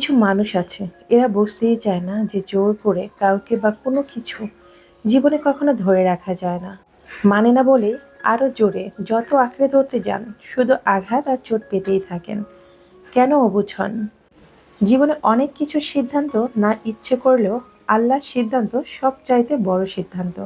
কিছু মানুষ আছে। এরা বুঝতেই চায় না যে জোর করে কাউকে বা কোনো কিছু জীবনে কখনো ধরে রাখা যায় না। মানে না বলে আরও জোরে যত আঁকড়ে ধরতে যান, শুধু আঘাত আর চোট পেতেই থাকেন। কেন অবুঝ জীবনে অনেক কিছু সিদ্ধান্ত না ইচ্ছে করলেও আল্লাহর সিদ্ধান্ত সব চাইতে বড় সিদ্ধান্ত।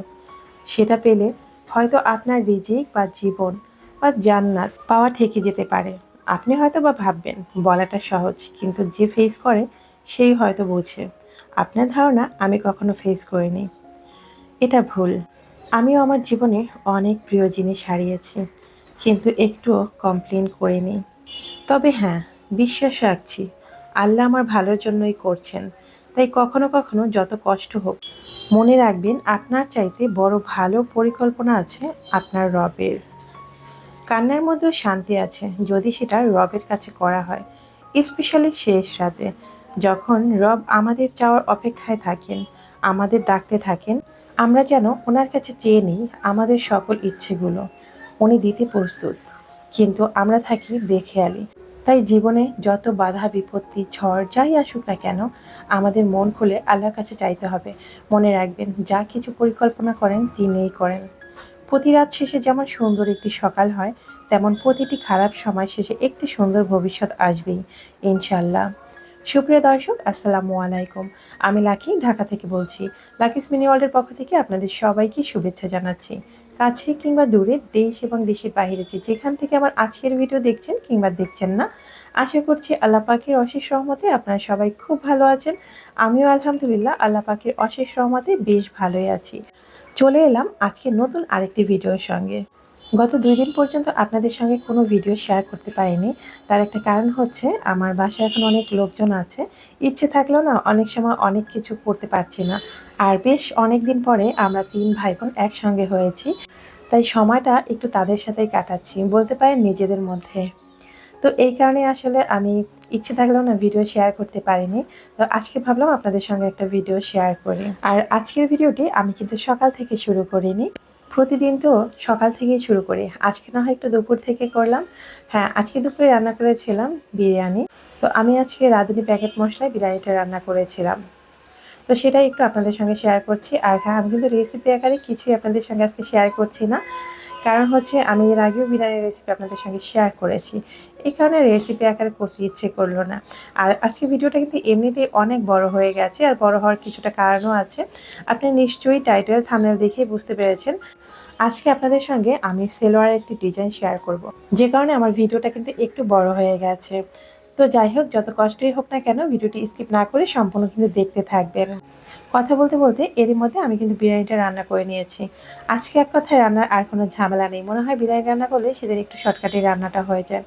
সেটা পেলে হয়তো আপনার রিজিক বা জীবন বা জান্নাত পাওয়া ঠেকে যেতে পারে। আপনি হয়তো বা ভাববেন, বলাটা সহজ, কিন্তু যে ফেস করে, সেই হয়তো বোঝে। আপনার ধারণা আমি কখনো ফেস করিনি। এটা ভুল। আমিও আমার জীবনে অনেক প্রিয় জিনিস হারিয়েছি, কিন্তু একটুও কমপ্লেন করিনি। তবে হ্যাঁ বিশ্বাস রাখছি, আল্লাহ আমার ভালোর জন্যই করছেন, তাই কখনো কখনো যত কষ্ট হোক, মনে রাখবেন আপনার চাইতে বড় ভালো পরিকল্পনা আছে আপনার রবের। কান্নার মধ্যেও শান্তি আছে যদি সেটা রবের কাছে করা হয় স্পেশালি শেষ রাতে। যখন রব আমাদের চাওয়ার অপেক্ষায় থাকেন, আমাদের ডাকতে থাকেন, আমরা যেন ওনার কাছে চেয়ে নিই আমাদের সকল ইচ্ছেগুলো। উনি দিতে প্রস্তুত, কিন্তু আমরা থাকি বেখেয়ালি। তাই জীবনে যত বাধা, বিপত্তি, ঝড় যাই আসুক না কেন, আমাদের মন খুলে আল্লাহর কাছে চাইতে হবে। মনে রাখবেন, যা কিছু পরিকল্পনা করেন তিনিই করেন। প্রতি রাত শেষে যেমন সুন্দর একটি সকাল হয়, তেমন প্রতিটি খারাপ সময় শেষে একটি সুন্দর ভবিষ্যৎ আসবেই ইনশাল্লাহ সুপ্রিয় দর্শক, আসসালামু আলাইকুম। আমি লাকি, ঢাকা থেকে বলছি লাকিস মিনি ওয়ার্ল্ডের পক্ষ থেকে আপনাদের সবাইকে শুভেচ্ছা জানাচ্ছি। কাছে কিংবা দূরে, দেশ এবং দেশের বাইরে যে যেখান থেকে আমার আজকের ভিডিও দেখছেন কিংবা দেখছেন না, আশা করছি আল্লাহ পাখির অশেষ রহমতে আপনারা সবাই খুব ভালো আছেন। আমিও আলহামদুলিল্লাহ আল্লাহ পাখির অশেষ রহমতে বেশ ভালোই আছি। চলে এলাম আজকে নতুন আরেকটি ভিডিওর সঙ্গে। গত দুই দিন পর্যন্ত আপনাদের সঙ্গে কোনো ভিডিও শেয়ার করতে পারিনি। তার একটা কারণ হচ্ছে, আমার বাসায় এখন অনেক লোকজন আছে। ইচ্ছে থাকলেও না, অনেক সময় অনেক কিছু করতে পারছি না। আর বেশ অনেক দিন পরে আমরা তিন ভাই বোন একসঙ্গে হয়েছি। তাই সময়টা একটু তাদের সাথেই কাটাচ্ছি, বলতে পারেন নিজেদের মধ্যে। তো এই কারণে আসলে আমি ইচ্ছে থাকলেও না ভিডিও শেয়ার করতে পারিনি। তো আজকে ভাবলাম আপনাদের সঙ্গে একটা ভিডিও শেয়ার করি। আর আজকের ভিডিওটি আমি কিন্তু সকাল থেকে শুরু করিনি। প্রতিদিন তো সকাল থেকেই শুরু করি। আজকে না হয় একটু দুপুর থেকে করলাম। হ্যাঁ আজকে দুপুরে রান্না করেছিলাম বিরিয়ানি। তো আমি আজকে রাঁধুনি প্যাকেট মশলায় বিরিয়ানিটা রান্না করেছিলাম। তো সেটাই একটু আপনাদের সঙ্গে শেয়ার করছি। আর হ্যাঁ আমি কিন্তু রেসিপি আকারে কিছুই আপনাদের সঙ্গে আজকে শেয়ার করছি না। কারণ হচ্ছে আমি এর আগেও বিরিয়ানির রেসিপি আপনাদের সঙ্গে শেয়ার করেছি। এই কারণে রেসিপি আকারে করতে ইচ্ছে করল না। আর আজকে ভিডিওটা কিন্তু এমনিতেই অনেক বড় হয়ে গেছে আর বড় হওয়ার কিছুটা কারণও আছে। আপনি নিশ্চয়ই টাইটেল থামনেল দেখেই বুঝতে পেরেছেন। আজকে আপনাদের সঙ্গে আমি সেলোয়ার একটি ডিজাইন শেয়ার করব। যে কারণে আমার ভিডিওটা কিন্তু একটু বড় হয়ে গেছে। তো যাই হোক, যত কষ্টই হোক না কেন, ভিডিওটি স্কিপ না করে সম্পূর্ণ কিন্তু দেখতে থাকবেন। কথা বলতে বলতে এরই মধ্যে আমি কিন্তু বিরিয়ানিটা রান্না করে নিয়েছি। আজকে এক কথায় রান্নার আর কোনো ঝামেলা নেই। মনে হয় বিরিয়ানি রান্না করলে সেদিন একটু শর্টকাটে রান্নাটা হয়ে যায়।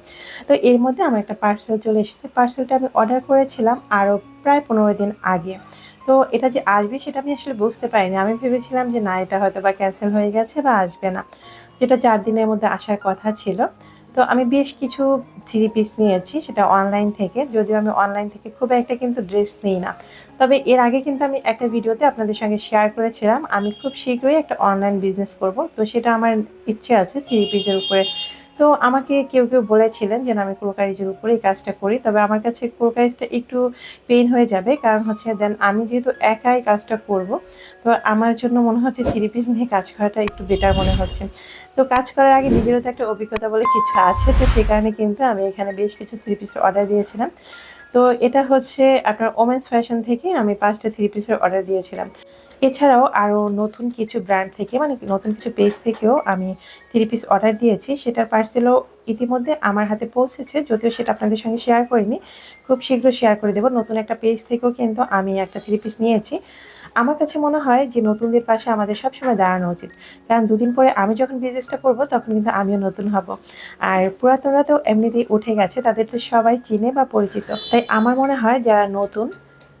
তো এর মধ্যে আমার একটা পার্সেল চলে এসেছে। পার্সেলটা আমি অর্ডার করেছিলাম আরও প্রায় পনেরো দিন আগে। তো এটা যে আসবে সেটা আমি আসলে বুঝতে পারিনি। আমি ভেবেছিলাম যে না, এটা হয়তো বা ক্যান্সেল হয়ে গেছে বা আসবে না। যেটা চার দিনের মধ্যে আসার কথা ছিল। তো আমি বেশ কিছু থ্রি পিস নিয়েছি, সেটা অনলাইন থেকে। যদিও আমি অনলাইন থেকে খুব একটা কিন্তু ড্রেস নিই না। তবে এর আগে কিন্তু আমি একটা ভিডিওতে আপনাদের সঙ্গে শেয়ার করেছিলাম। আমি খুব শীঘ্রই একটা অনলাইন বিজনেস করব। তো সেটা আমার ইচ্ছে আছে থ্রি পিসের উপরে তো আমাকে কেউ কেউ বলেছিলেন যে আমি ক্রোকারিজের উপরে এই কাজটা করি, তবে আমার কাছে ক্রোকারিজটা একটু পেইন হয়ে যাবে। কারণ হচ্ছে, দেন আমি যেহেতু একাই কাজটা করব, তো আমার জন্য মনে হচ্ছে থ্রি পিস নিয়ে কাজ করাটা একটু বেটার মনে হচ্ছে। তো কাজ করার আগে নিজেরও তো একটা অভিজ্ঞতা বলে কিছু আছে, তো সেই কারণে কিন্তু আমি এখানে বেশ কিছু থ্রি পিসের অর্ডার দিয়েছিলাম। তো এটা হচ্ছে আপনার ওমেন্স ফ্যাশন থেকে আমি পাঁচটা থ্রি পিসের অর্ডার দিয়েছিলাম। এছাড়াও আরও নতুন কিছু ব্র্যান্ড থেকে মানে নতুন কিছু পেজ থেকেও আমি থ্রি পিস অর্ডার দিয়েছি। সেটার পার্সেলও ইতিমধ্যে আমার হাতে পৌঁছেছে, যদিও সেটা আপনাদের সঙ্গে শেয়ার করিনি। খুব শীঘ্র শেয়ার করে দেবো। নতুন একটা পেজ থেকেও কিন্তু আমি একটা থ্রি পিস নিয়েছি। আমার কাছে মনে হয় যে নতুনদের পাশে আমাদের সবসময় দাঁড়ানো উচিত। কারণ দুদিন পরে আমি যখন বিজনেসটা করব, তখন কিন্তু আমিও নতুন হব। আর পুরাতনরা তো এমনিতেই উঠে গেছে, তাদের তো সবাই চিনে বা পরিচিত। তাই আমার মনে হয় যারা নতুন,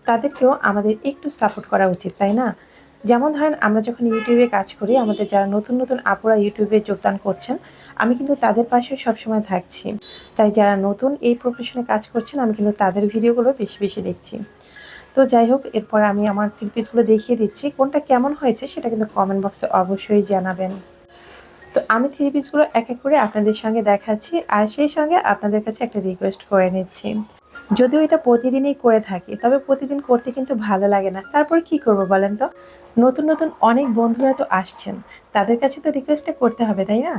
তাদেরকেও আমাদের একটু সাপোর্ট করা উচিত, তাই না? যেমন ধরেন, আমরা যখন ইউটিউবে কাজ করি, আমাদের যারা নতুন নতুন আপুরা ইউটিউবে যোগদান করছেন, আমি কিন্তু তাদের পাশেও সবসময় থাকছি। তাই যারা নতুন এই প্রফেশনে কাজ করছেন, আমি কিন্তু তাদের ভিডিওগুলো বেশি বেশি দেখছি। তো যাই হোক, এরপর আমি আমার থ্রি পিসগুলো দেখিয়ে দিচ্ছি। কোনটা কেমন হয়েছে সেটা কিন্তু কমেন্ট বক্সে অবশ্যই জানাবেন। তো আমি থ্রি পিসগুলো এক এক করে আপনাদের সঙ্গে দেখাচ্ছি, আর সেই সঙ্গে আপনাদের কাছে একটা রিকোয়েস্ট করে নিচ্ছি। যদিও এটা প্রতিদিনই করে থাকি, তবে প্রতিদিন করতে কিন্তু ভালো লাগে না। তারপর কি করব বলেন তো? নতুন নতুন অনেক বন্ধুরা তো আসছেন, তাদের কাছে তো রিকোয়েস্টটা করতে হবে, তাই না?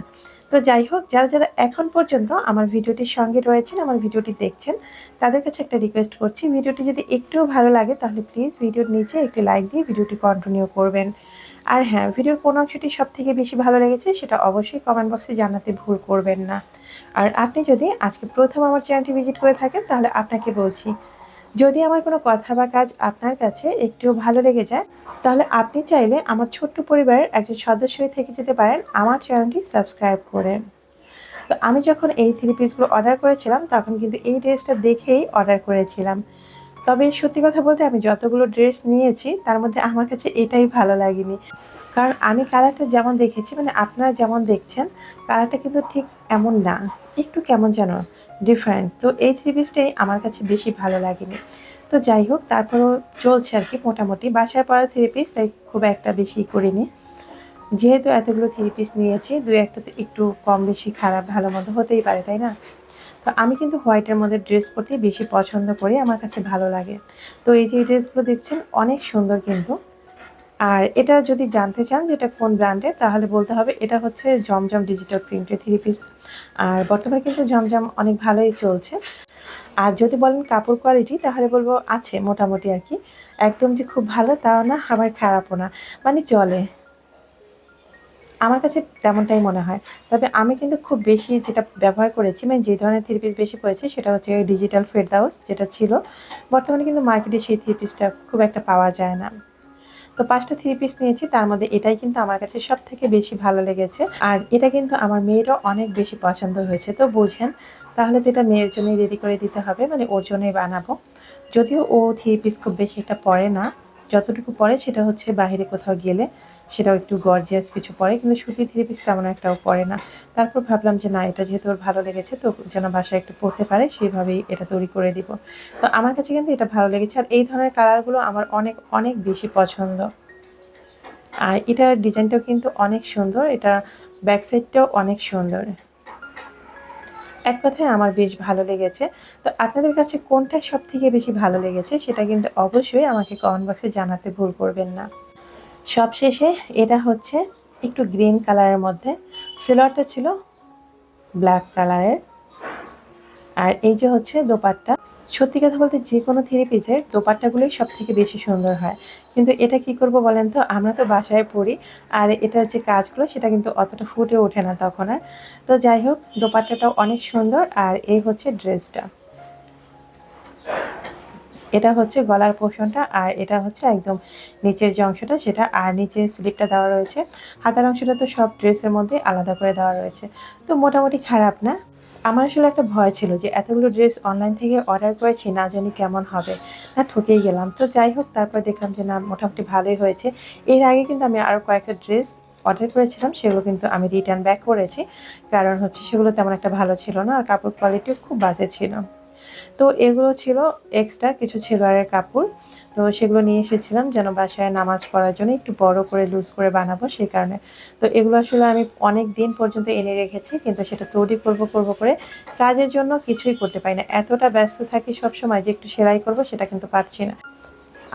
তো যাই হোক, যারা যারা এখন পর্যন্ত আমার ভিডিওটির সঙ্গে রয়েছেন, আমার ভিডিওটি দেখছেন, তাদের কাছে একটা রিকোয়েস্ট করছি, ভিডিওটি যদি একটুও ভালো লাগে, তাহলে প্লিজ ভিডিওর নিচে একটি লাইক দিয়ে ভিডিওটি কন্টিনিউ করবেন। আর হ্যাঁ ভিডিওর কোন অংশটি সব থেকে বেশি ভালো লেগেছে সেটা অবশ্যই কমেন্ট বক্সে জানাতে ভুল করবেন না। আর আপনি যদি আজকে প্রথম আমার চ্যানেলটি ভিজিট করে থাকেন, তাহলে আপনাকে বলছি, যদি আমার কোনো কথা বা কাজ আপনার কাছে একটুও ভালো লেগে যায়, তাহলে আপনি চাইলে আমার ছোট্ট পরিবারের একজন সদস্য হয়ে থেকে যেতে পারেন আমার চ্যানেলটি সাবস্ক্রাইব করে। তো আমি যখন এই থ্রি পিসগুলো অর্ডার করেছিলাম, তখন কিন্তু এই ড্রেসটা দেখেই অর্ডার করেছিলাম। তবে সত্যি কথা বলতে আমি যতগুলো ড্রেস নিয়েছি, তার মধ্যে আমার কাছে এটাই ভালো লাগেনি। কারণ আমি কালারটা যেমন দেখেছি মানে আপনারা যেমন দেখছেন, কালারটা কিন্তু ঠিক এমন না, একটু কেমন যেন ডিফারেন্ট তো এই থ্রি পিসটাই আমার কাছে বেশি ভালো লাগেনি। তো যাই হোক, তারপরও চলছে আর কি মোটামুটি। বাসায় পড়া থ্রি পিস তাই খুব একটা বেশি করিনি। যেহেতু এতগুলো থ্রি পিস নিয়েছি দু একটা তো একটু কম বেশি খারাপ, ভালো মতো হতেই পারে, তাই না? তো আমি কিন্তু হোয়াইটের মধ্যে ড্রেস পরতেই বেশি পছন্দ করি, আমার কাছে ভালো লাগে। তো এই যে ড্রেসগুলো দেখছেন, অনেক সুন্দর কিন্তু। আর এটা যদি জানতে চান যে এটা কোন ব্র্যান্ডের, তাহলে বলতে হবে এটা হচ্ছে জমজম ডিজিটাল প্রিন্টের থ্রি পিস। আর বর্তমানে কিন্তু জমজম অনেক ভালোই চলছে। আর যদি বলেন কাপড় কোয়ালিটি, তাহলে বলব আছে মোটামুটি আর কি। একদম যে খুব ভালো তাও না, আবার খারাপও না। মানে চলে। আমার কাছে তেমনটাই মনে হয়। তবে আমি কিন্তু খুব বেশি যেটা ব্যবহার করেছি মানে যে ধরনের থ্রি পিস বেশি পড়েছে, সেটা হচ্ছে ডিজিটাল ফেরদাউস যেটা ছিল। বর্তমানে কিন্তু মার্কেটে সেই থ্রি পিসটা খুব একটা পাওয়া যায় না। তো পাঁচটা থ্রি পিস নিয়েছি, তার মধ্যে এটাই কিন্তু আমার কাছে সব থেকে বেশি ভালো লেগেছে। আর এটা কিন্তু আমার মেয়েরও অনেক বেশি পছন্দ হয়েছে। তো বুঝেন, তাহলে তো এটা মেয়ের জন্যই রেডি করে দিতে হবে মানে ওর জন্যই বানাবো। যদিও ও থ্রি পিস খুব বেশি একটা পরে না, যতটুকু পরে সেটা হচ্ছে বাইরে কোথাও গেলে। সেটাও একটু গর্জিয়াস কিছু পরে, কিন্তু সুতি থ্রি পিস তেমন একটাও পরে না। তারপর ভাবলাম যে, না, এটা যেহেতু ওর ভালো লেগেছে, তো যেন বাসায় একটু পরতে পারে, সেইভাবেই এটা তৈরি করে দিব। তো আমার কাছে কিন্তু এটা ভালো লেগেছে, আর এই ধরনের কালারগুলো আমার অনেক অনেক বেশি পছন্দ। আর এটার ডিজাইনটাও কিন্তু অনেক সুন্দর, এটা ব্যাক সাইডটাও অনেক সুন্দর। এক কথায় আমার বেশ ভালো লেগেছে। তো আপনাদের কাছে কোনটা সব থেকে বেশি ভালো লেগেছে, সেটা কিন্তু অবশ্যই আমাকে কমেন্ট বক্সে জানাতে ভুল করবেন না। সবশেষে এটা হচ্ছে একটু গ্রিন কালারের মধ্যে। সিলোয়ারটা ছিল ব্ল্যাক কালারের। আর এই যে হচ্ছে দোপাট্টা। সত্যি কথা বলতে যে কোনো থ্রি পিসের দোপাট্টাগুলোই সব থেকে বেশি সুন্দর হয়। কিন্তু এটা কি করব বলেন তো? আমরা তো বাসায় পড়ি। আর এটার যে কাজগুলো, সেটা কিন্তু অতটা ফুটে ওঠে না তখন আর। তো যাই হোক, দোপাট্টাটাও অনেক সুন্দর। আর এই হচ্ছে ড্রেসটা। এটা হচ্ছে গলার পোষণটা আর এটা হচ্ছে একদম নিচের যে অংশটা সেটা আর নিচের স্লিপটা দেওয়া রয়েছে। হাতার অংশটা তো সব ড্রেসের মধ্যে আলাদা করে দেওয়া রয়েছে। তো মোটামুটি খারাপ না? আমার আসলে একটা ভয় ছিল যে এতগুলো ড্রেস অনলাইন থেকে অর্ডার করেছি, না জানি কেমন হবে। না, ঠকেই গেলাম। তো যাই হোক, তারপর দেখলাম যে না, মোটামুটি ভালোই হয়েছে। এর আগে কিন্তু আমি আরও কয়েকটা ড্রেস অর্ডার করেছিলাম, সেগুলো কিন্তু আমি রিটার্ন ব্যাক করেছি। কারণ হচ্ছে সেগুলো তেমন একটা ভালো ছিল না আর কাপড় কোয়ালিটিও খুব বাজে ছিল। তো এগুলো ছিল এক্সট্রা কিছু ছেলোয়ারের কাপড়। তো সেগুলো নিয়ে এসেছিলাম যেন বাসায় নামাজ পড়ার জন্য একটু বড় করে লুজ করে বানাবো সেই কারণে। তো এগুলো আসলে আমি অনেক দিন পর্যন্ত এনে রেখেছি, কিন্তু সেটা তৈরি করব করব করে কাজের জন্য কিছুই করতে পারি না। এতটা ব্যস্ত থাকি সবসময় যে একটু সেলাই করব সেটা কিন্তু পারছি না।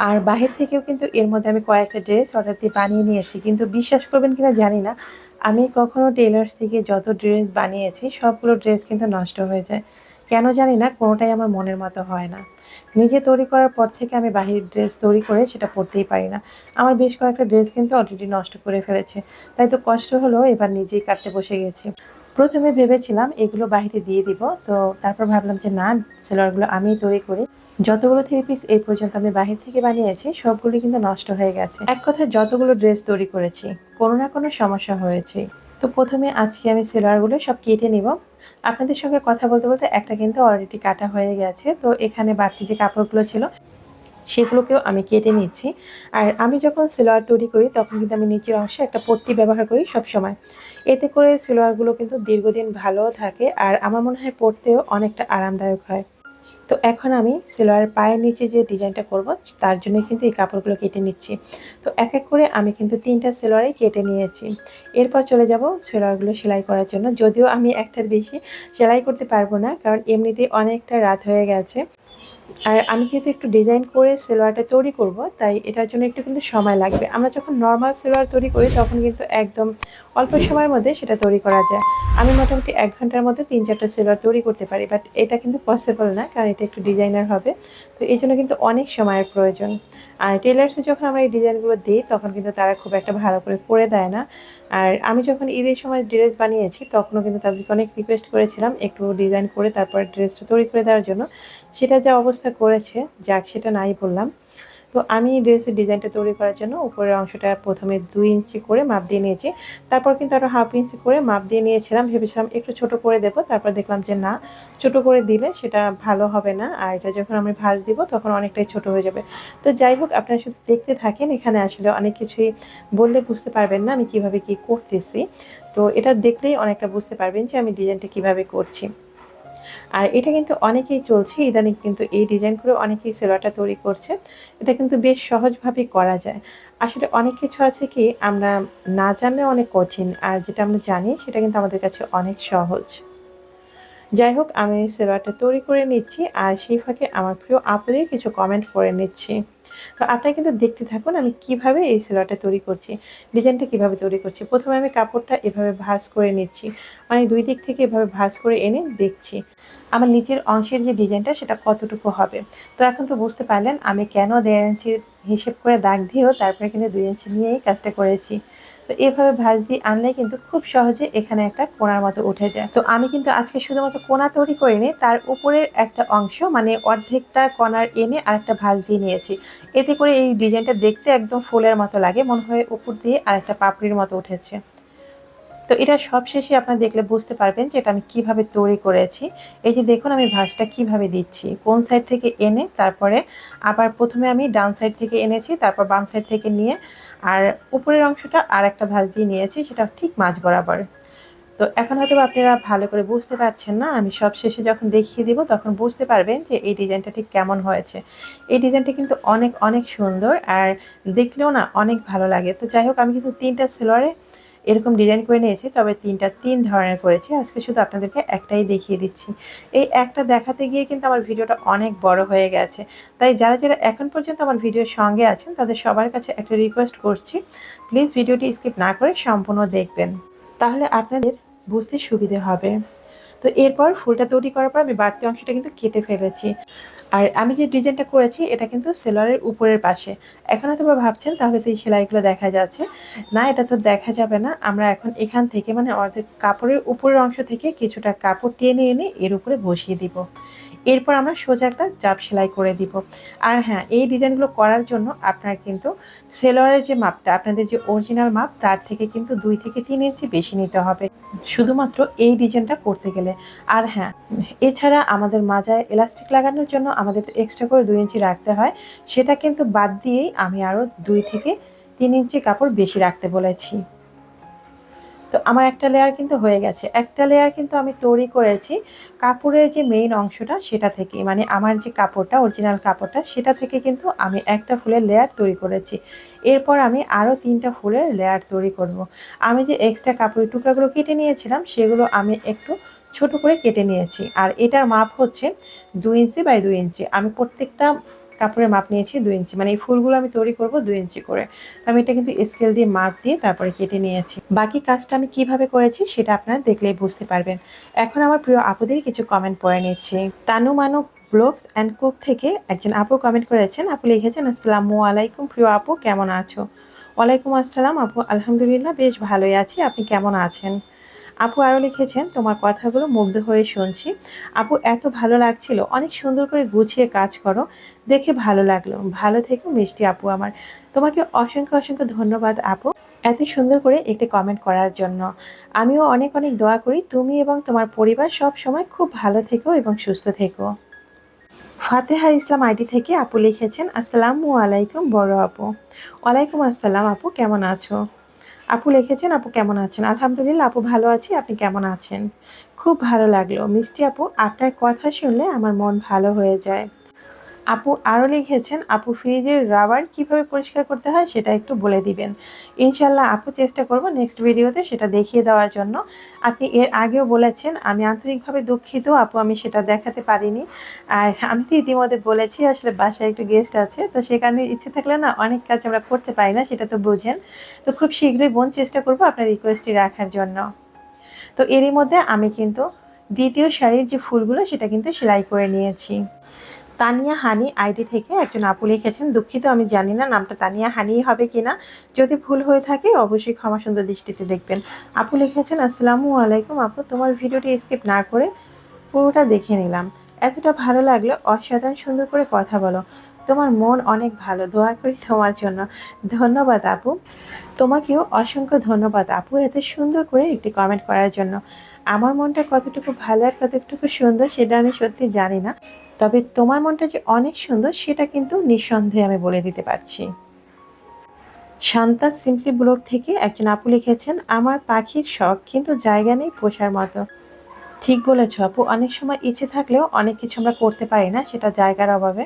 আর বাহির থেকেও কিন্তু এর মধ্যে আমি কয়েকটা ড্রেস অর্ডার দিয়ে বানিয়ে নিয়েছি, কিন্তু বিশ্বাস করবেন কিনা জানি না। আমি কখনো টেলার্স থেকে যত ড্রেস বানিয়েছি, সবগুলো ড্রেস কিন্তু নষ্ট হয়ে যায়। কেন জানি না, কোনোটাই আমার মনের মতো হয় না। নিজে তৈরি করার পর থেকে আমি বাহির ড্রেস তৈরি করে সেটা পরতেই পারি না। আমার বেশ কয়েকটা ড্রেস কিন্তু অলরেডি নষ্ট করে ফেলেছে। তাই তো কষ্ট হলো এবার নিজেই কাটতে বসে গেছি। প্রথমে ভেবেছিলাম এগুলো বাহিরে দিয়ে দিব, তো তারপর ভাবলাম যে না, সেলোয়ারগুলো আমিই তৈরি করি। যতগুলো থ্রি পিস এই পর্যন্ত আমি বাহির থেকে বানিয়েছি, সবগুলি কিন্তু নষ্ট হয়ে গেছে। এক কথায় যতগুলো ড্রেস তৈরি করেছি, কোনো না কোনো সমস্যা হয়েছে তো প্রথমে আজকে আমি সেলোয়ারগুলো সব কেটে নিব। আপনাদের সঙ্গে কথা বলতে বলতে একটা কিন্তু অলরেডি কাটা হয়ে গেছে। তো এখানে বাড়তি যে কাপড়গুলো ছিল, সেগুলোকেও আমি কেটে নিচ্ছি। আর আমি যখন সেলোয়ার তৈরি করি, তখন কিন্তু আমি নিচের অংশে একটা পট্টি ব্যবহার করি সব সময় এতে করে সেলোয়ারগুলো কিন্তু দীর্ঘদিন ভালো থাকে, আর আমার মনে হয় পরতেও অনেকটা আরামদায়ক হয়। তো এখন আমি সেলোয়ারের পায়ের নিচে যে ডিজাইনটা করব, তার জন্য কিন্তু এই কাপড়গুলো কেটে নিচ্ছি। তো এক এক করে আমি কিন্তু তিনটা সেলোয়ারে কেটে নিয়েছি। এরপর চলে যাব সেলোয়ারগুলো সেলাই করার জন্য। যদিও আমি একটার বেশি সেলাই করতে পারব না, কারণ এমনিতেই অনেকটা রাত হয়ে গেছে। আর আমি যেহেতু একটু ডিজাইন করে সেলোয়ারটা তৈরি করব, তাই এটার জন্য একটু কিন্তু সময় লাগবে। আমরা যখন নর্মাল সেলোয়ার তৈরি করি, তখন কিন্তু একদম অল্প সময়ের মধ্যে সেটা তৈরি করা যায়। আমি মোটামুটি এক ঘণ্টার মধ্যে তিন চারটা সেলোয়ার তৈরি করতে পারি বাট এটা কিন্তু পসিবল না, কারণ এটা একটু ডিজাইনার হবে। তো এই জন্য কিন্তু অনেক সময়ের প্রয়োজন। আর টেলার্সে যখন আমরা এই ডিজাইনগুলো দিই, তখন কিন্তু তারা খুব একটা ভালো করে করে দেয় না। আর আমি যখন ঈদের সময় ড্রেস বানিয়েছি, তখনও কিন্তু তাদেরকে অনেক রিকোয়েস্ট করেছিলাম একটু ডিজাইন করে তারপর ড্রেসটা তৈরি করে দেওয়ার জন্য। সেটা যা অবস্থা করেছে, যাক সেটা নাই বললাম। তো আমি ড্রেসের ডিজাইনটা তৈরি করার জন্য উপরের অংশটা প্রথমে দুই ইঞ্চি করে মাপ দিয়ে নিয়েছি। তারপর কিন্তু আরও হাফ ইঞ্চি করে মাপ দিয়ে নিয়েছিলাম। ভেবেছিলাম একটু ছোট করে দেবো। তারপর দেখলাম যে না, ছোট করে দিলে সেটা ভালো হবে না। আর এটা যখন আমি ভাঁজ দিব, তখন অনেকটাই ছোট হয়ে যাবে। তো যাই হোক, আপনারা শুধু দেখতে থাকেন। এখানে আসলে অনেক কিছুই বললে বুঝতে পারবেন না আমি কীভাবে কি করতেছি। তো এটা দেখলেই অনেকটা বুঝতে পারবেন যে আমি ডিজাইনটা কীভাবে করছি। আর এটা কিন্তু অনেকেই চলছে, ইদানিং কিন্তু এই ডিজাইন করে অনেকেই সেলোয়ারটা তৈরি করছে। এটা কিন্তু বেশ সহজভাবে করা যায়। আসলে অনেক কিছু আছে কি, আমরা না জানলে অনেক কঠিন, আর যেটা আমরা জানি সেটা কিন্তু আমাদের কাছে অনেক সহজ। যাই হোক, আমি সেলোয়ারটা তৈরি করে নিচ্ছি, আর সেই ফাঁকে আমার প্রিয় আপনাদের কিছু কমেন্ট করে নিচ্ছি। তো আপনারা কিন্তু দেখতে থাকুন আমি কীভাবে এই সেলোয়ারটা তৈরি করছি, ডিজাইনটা কীভাবে তৈরি করছি। প্রথমে আমি কাপড়টা এভাবে ভাঁজ করে নিচ্ছি মানে দুই দিক থেকে এভাবে ভাঁজ করে এনে দেখছি আমার নিচের অংশের যে ডিজাইনটা সেটা কতটুকু হবে। তো এখন তো বুঝতে পারলেন আমি কেন দেড় ইঞ্চি হিসেব করে দাগ দিয়েও তারপরে কিন্তু দুই ইঞ্চি নিয়েই কাজটা করেছি। তো এভাবে ভাঁজ দিয়ে আনলে কিন্তু খুব সহজে এখানে একটা কোনার মতো উঠে যায়। তো আমি কিন্তু আজকে শুধুমাত্র কোনা তৈরি করিনি, তার উপরের একটা অংশ মানে অর্ধেকটা কণার এনে আরেকটা ভাঁজ দিয়ে নিয়েছি। এতে করে এই ডিজাইনটা দেখতে একদম ফুলের মতো লাগে, মনে হয় উপর দিয়ে আরেকটা পাপড়ির মতো উঠেছে। তো এটা সব শেষে আপনারা দেখলে বুঝতে পারবেন যে এটা আমি কীভাবে তৈরি করেছি। এই যে দেখুন আমি ভাঁজটা কীভাবে দিচ্ছি। কোন সাইড থেকে এনে তারপরে আবার প্রথমে আমি ডান সাইড থেকে এনেছি, তারপর বাম সাইড থেকে নিয়ে আর উপরের অংশটা আর একটা ভাঁজ দিয়ে নিয়েছি, সেটা ঠিক মাঝ বরাবর। তো এখন হয়তো আপনারা ভালো করে বুঝতে পারছেন না, আমি সব শেষে যখন দেখিয়ে দিব তখন বুঝতে পারবেন যে এই ডিজাইনটা ঠিক কেমন হয়েছে। এই ডিজাইনটা কিন্তু অনেক অনেক সুন্দর আর দেখলেও না অনেক ভালো লাগে। তো যাই হোক, আমি কিন্তু তিনটা সেলোয়ারে এরকম ডিজাইন করে নিয়েছি, তবে তিনটা তিন ধরনের করেছি। আজকে শুধু আপনাদেরকে একটাই দেখিয়ে দিচ্ছি। এই একটা দেখাতে গিয়ে কিন্তু আমার ভিডিওটা অনেক বড় হয়ে গেছে। তাই যারা যারা এখন পর্যন্ত আমার ভিডিওর সঙ্গে আছেন, তাদের সবার কাছে একটা রিকোয়েস্ট করছি প্লিজ ভিডিওটি স্কিপ না করে সম্পূর্ণ দেখবেন। তাহলে আপনাদের বুঝতে সুবিধে হবে। তো এরপর ফুলটা তৈরি করার পর আমি বাড়তি অংশটা কিন্তু কেটে ফেলেছি। আর আমি যে ডিজাইনটা করেছি, এটা কিন্তু সেলারের উপরের পাশে। এখন হয়তো ভাবছেন, তাহলে তো এই সেলাইগুলো দেখা যাচ্ছে। না, এটা তো দেখা যাবে না। আমরা এখন এখান থেকে মানে অর্ধেক কাপড়ের উপরের অংশ থেকে কিছুটা কাপড় টেনে এনে এর উপরে বসিয়ে দিব। এরপর আমরা সোজা একটা জাপ সেলাই করে দিব। আর হ্যাঁ এই ডিজাইনগুলো করার জন্য আপনার কিন্তু সেলোয়ারের যে মাপটা, আপনাদের যে অরিজিনাল মাপ, তার থেকে কিন্তু দুই থেকে তিন ইঞ্চি বেশি নিতে হবে। শুধুমাত্র এই ডিজাইনটা করতে গেলে। আর হ্যাঁ এছাড়া আমাদের মাজায় এলাস্টিক লাগানোর জন্য আমাদের এক্সট্রা করে দুই ইঞ্চি রাখতে হয়। সেটা কিন্তু বাদ দিয়েই আমি আরও দুই থেকে তিন ইঞ্চি কাপড় বেশি রাখতে বলেছি। তো আমার একটা লেয়ার কিন্তু হয়ে গেছে। একটা লেয়ার কিন্তু আমি তৈরি করেছি কাপড়ের যে মেইন অংশটা সেটা থেকে মানে আমার যে কাপড়টা অরিজিনাল কাপড়টা, সেটা থেকে কিন্তু আমি একটা ফুলের লেয়ার তৈরি করেছি। এরপর আমি আরও তিনটা ফুলের লেয়ার তৈরি করব। আমি যে এক্সট্রা কাপড়ের টুকরাগুলো কেটে নিয়েছিলাম, সেগুলো আমি একটু ছোট করে কেটে নিয়েছি। আর এটার মাপ হচ্ছে দুই ইঞ্চি বাই দুই ইঞ্চি। আমি প্রত্যেকটা কাপড়ের মাপ নিয়েছি দুই ইঞ্চি। মানে এই ফুলগুলো আমি তৈরি করব দুই ইঞ্চি করে। তো আমি এটা কিন্তু স্কেল দিয়ে মাপ দিয়ে তারপরে কেটে নিয়েছি। বাকি কাজটা আমি কীভাবে করেছি সেটা আপনারা দেখলেই বুঝতে পারবেন। এখন আমার প্রিয় আপুদের কিছু কমেন্ট পড়ে নিচ্ছি। তানু মানু ব্লগস অ্যান্ড কুক থেকে একজন আপু কমেন্ট করেছেন। আপু লিখেছেন, আসসালামু আলাইকুম প্রিয় আপু, কেমন আছো? ওয়ালাইকুম আসসালাম আপু। আলহামদুলিল্লাহ, বেশ ভালোই আছি। আপনি কেমন আছেন? আপু আরও লিখেছেন, তোমার কথাগুলো মুগ্ধ হয়ে শুনছি। আপু, এত ভালো লাগছিল। অনেক সুন্দর করে গুছিয়ে কাজ করো। দেখে ভালো লাগল। ভালো থেকো মিষ্টি আপু আমার। তোমাকে অসংখ্য অসংখ্য ধন্যবাদ আপু এত সুন্দর করে একটি কমেন্ট করার জন্য। আমিও অনেক অনেক দোয়া করি। তুমি এবং তোমার পরিবার সব সময় খুব ভালো থেকো এবং সুস্থ থেকো। ফাতেহা ইসলাম আইডি থেকে আপু লিখেছেন, আসসালামু আলাইকুম বড় আপু। ওয়ালাইকুম আসসালাম আপু, কেমন আছো? আপু লিখেছেন, আপু কেমন আছেন? আলহামদুলিল্লাহ, আপু ভালো আছি, আপনি কেমন আছেন? খুব ভালো লাগল। মিষ্টি আপু, আপনার কথা শুনলে আমার মন ভালো হয়ে যায়। আপু আরও লিখেছেন, আপু, ফ্রিজের রাবার কীভাবে পরিষ্কার করতে হয় সেটা একটু বলে দিবেন। ইনশাল্লাহ আপু চেষ্টা করব নেক্সট ভিডিওতে সেটা দেখিয়ে দেওয়ার জন্য। আপনি এর আগেও বলেছেন, আমি আন্তরিকভাবে দুঃখিত, আপু, আমি সেটা দেখাতে পারিনি। আর আমি তো ইতিমধ্যে বলেছি, আসলে বাসায় একটু গেস্ট আছে, তো সে কারণে ইচ্ছে থাকলে না অনেক কাজ আমরা করতে পারি না, সেটা তো বুঝেন। তো খুব শীঘ্রই বোন চেষ্টা করব আপনার রিকোয়েস্টটি রাখার জন্য। তো এরই মধ্যে আমি কিন্তু দ্বিতীয় শাড়ির যে ফুলগুলো সেটা কিন্তু সেলাই করে নিয়েছি। তানিয়া হানি আইডি থেকে একজন আপু লিখেছেন, দুঃখিত, আমি জানি না নামটা তানিয়া হানি হবে কিনা। যদি ভুল হয়ে থাকে, অবশ্যই ক্ষমা সুন্দর দৃষ্টিতে দেখবেন। আপু লিখেছেন, আসসালামু আলাইকুম আপু, তোমার ভিডিওটি স্কিপ না করে পুরোটা দেখে নিলাম। এতটা ভালো লাগল, অসাধারণ সুন্দর করে কথা বলো। তোমার মন অনেক ভালো, দোয়া করি তোমার জন্য। ধন্যবাদ আপু। তোমাকেও অসংখ্য ধন্যবাদ আপু এত সুন্দর করে একটি কমেন্ট করার জন্য। আমার মনটা কতটুকু ভালো আর কতটুকু সুন্দর সেটা আমি সত্যি জানি না। তবে তোমার মনটা যে অনেক সুন্দর, সেটা কিন্তু নিঃসন্দেহে আমি বলে দিতে পারছি। শান্তা সিম্পলি ব্লগ থেকে একজন আপু লিখেছেন, আমার পাখির শখ কিন্তু জায়গা নেই পোষার মতো। ঠিক বলেছ আপু, অনেক সময় ইচ্ছে থাকলেও অনেক কিছু আমরা করতে পারি না, সেটা জায়গার অভাবে।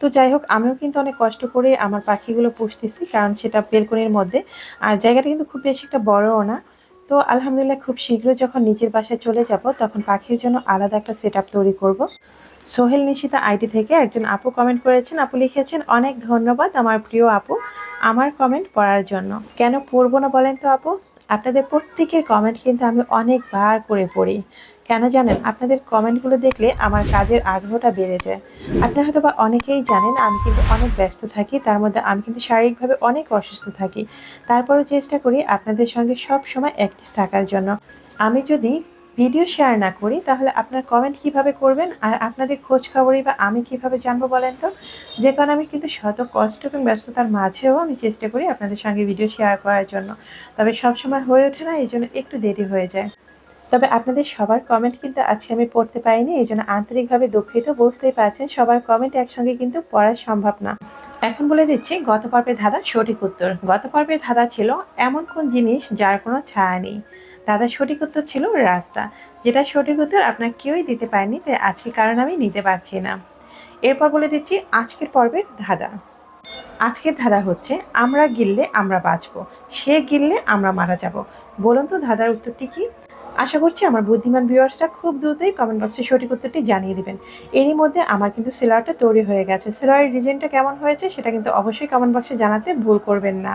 তো যাই হোক, আমিও কিন্তু অনেক কষ্ট করে আমার পাখিগুলো পুষতেছি, কারণ সেটা বেলকনির মধ্যে, আর জায়গাটা কিন্তু খুব বেশি একটা বড়ও না। তো আলহামদুলিল্লাহ খুব শীঘ্রই যখন নিজের বাসায় চলে যাব, তখন পাখির জন্য আলাদা একটা সেট তৈরি করব। সোহেল নিশিতা আইডি থেকে একজন আপু কমেন্ট করেছেন, আপু লিখেছেন, অনেক ধন্যবাদ আমার প্রিয় আপু, আমার কমেন্ট পড়ার জন্য। কেন পড়ব না বলেন তো আপু? আপনাদের প্রত্যেকের কমেন্ট কিন্তু আমি অনেকবার করে পড়ি। কেন জানেন? আপনাদের কমেন্টগুলো দেখলে আমার কাজের আগ্রহটা বেড়ে যায়। আপনারা হয়তো বা অনেকেই জানেন, আমি কিন্তু অনেক ব্যস্ত থাকি, তার মধ্যে আমি কিন্তু শারীরিকভাবে অনেক অসুস্থ থাকি। তারপরও চেষ্টা করি আপনাদের সঙ্গে সব সময় অ্যাক্টিভ থাকার জন্য। আমি যদি ভিডিও শেয়ার না করি, তাহলে আপনার কমেন্ট কীভাবে করবেন আর আপনাদের খোঁজ খবরই বা আমি কীভাবে জানব বলেন তো? যে কারণে আমি কিন্তু শত কষ্ট এবং ব্যস্ততার মাঝেও আমি চেষ্টা করি আপনাদের সঙ্গে ভিডিও শেয়ার করার জন্য। তবে সবসময় হয়ে ওঠে না, এই জন্য একটু দেরি হয়ে যায়। তবে আপনাদের সবার কমেন্ট কিন্তু আজকে আমি পড়তে পারিনি, এই জন্য আন্তরিকভাবে দুঃখিত, বুঝতেই পারছেন সবার কমেন্ট একসঙ্গে কিন্তু পড়া সম্ভব না। এখন বলে দিচ্ছি, গত পর্বের ধাঁধা সঠিক উত্তর। গত পর্বের ধাঁধা ছিল, এমন কোন জিনিস যার কোনো ছায়া নেই? দাদার সঠিক উত্তর ছিল রাস্তা। যেটা সঠিক উত্তর আপনার কেউই দিতে পারেনি, তাই আজকে কারণ আমি নিতে পারছি না। এরপর বলে দিচ্ছি, আজকের পর্বের ধাঁধা। আজকের ধাঁধা হচ্ছে, আমরা গিললে আমরা বাঁচবো, সে গিললে আমরা মারা যাব। বলুন তো ধাঁধার উত্তরটি কি? আশা করছি আমার বুদ্ধিমান ভিউয়ার্সরা খুব দ্রুতই কমেন্ট বক্সে সঠিক উত্তরটি জানিয়ে দেবেন। এরই মধ্যে আমার কিন্তু সেলারটা তৈরি হয়ে গেছে। সেলারের ডিজাইনটা কেমন হয়েছে, সেটা কিন্তু অবশ্যই কমেন্ট বক্সে জানাতে ভুল করবেন না।